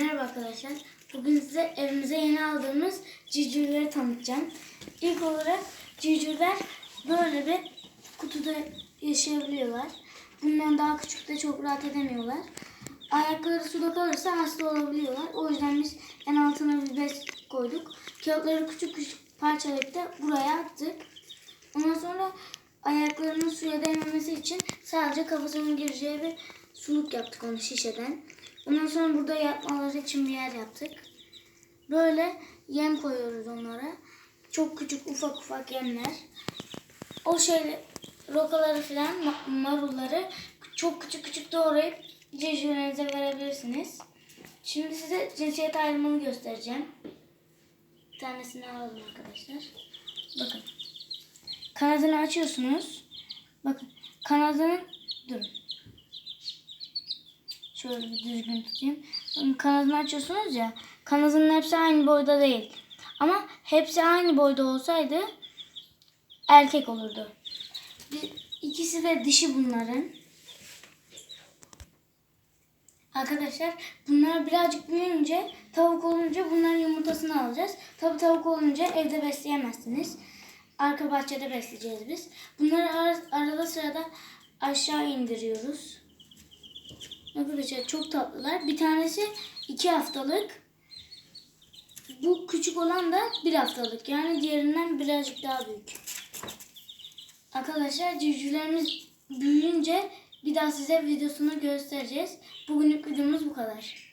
Merhaba arkadaşlar. Bugün size evimize yeni aldığımız civcivleri tanıtacağım. İlk olarak civcivler böyle bir kutuda yaşayabiliyorlar. Bundan daha küçükte çok rahat edemiyorlar. Ayakları suda kalırsa hasta olabiliyorlar. O yüzden biz en altına bir bez koyduk. Kağıtları küçük küçük parçalayıp da buraya attık. Ondan sonra ayaklarının suya değmemesi için sadece kafasının gireceği bir suluk yaptık onu şişeden. Ondan sonra burada yatmaları için bir yer yaptık. Böyle yem koyuyoruz onlara. Çok küçük ufak ufak yemler. O şeyle rokaları falan ma- marulları çok küçük küçük doğrayıp civcivlerinize verebilirsiniz. Şimdi size cinsiyet ayrımını göstereceğim. Bir tanesini alalım arkadaşlar. Bakın. Kanadını açıyorsunuz. Bakın kanadının durun. Şöyle bir düzgün tutayım. Kanadını açıyorsunuz ya. Kanadının hepsi aynı boyda değil. Ama hepsi aynı boyda olsaydı erkek olurdu. İkisi de dişi bunların. Arkadaşlar bunlar birazcık büyüyünce tavuk olunca bunların yumurtasını alacağız. Tabi tavuk olunca evde besleyemezsiniz. Arka bahçede besleyeceğiz biz. Bunları ar- arada sırada aşağı indiriyoruz. Arkadaşlar çok tatlılar. Bir tanesi iki haftalık. Bu küçük olan da bir haftalık. Yani diğerinden birazcık daha büyük. Arkadaşlar civcivlerimiz büyüyünce bir daha size videosunu göstereceğiz. Bugünlük videomuz bu kadar.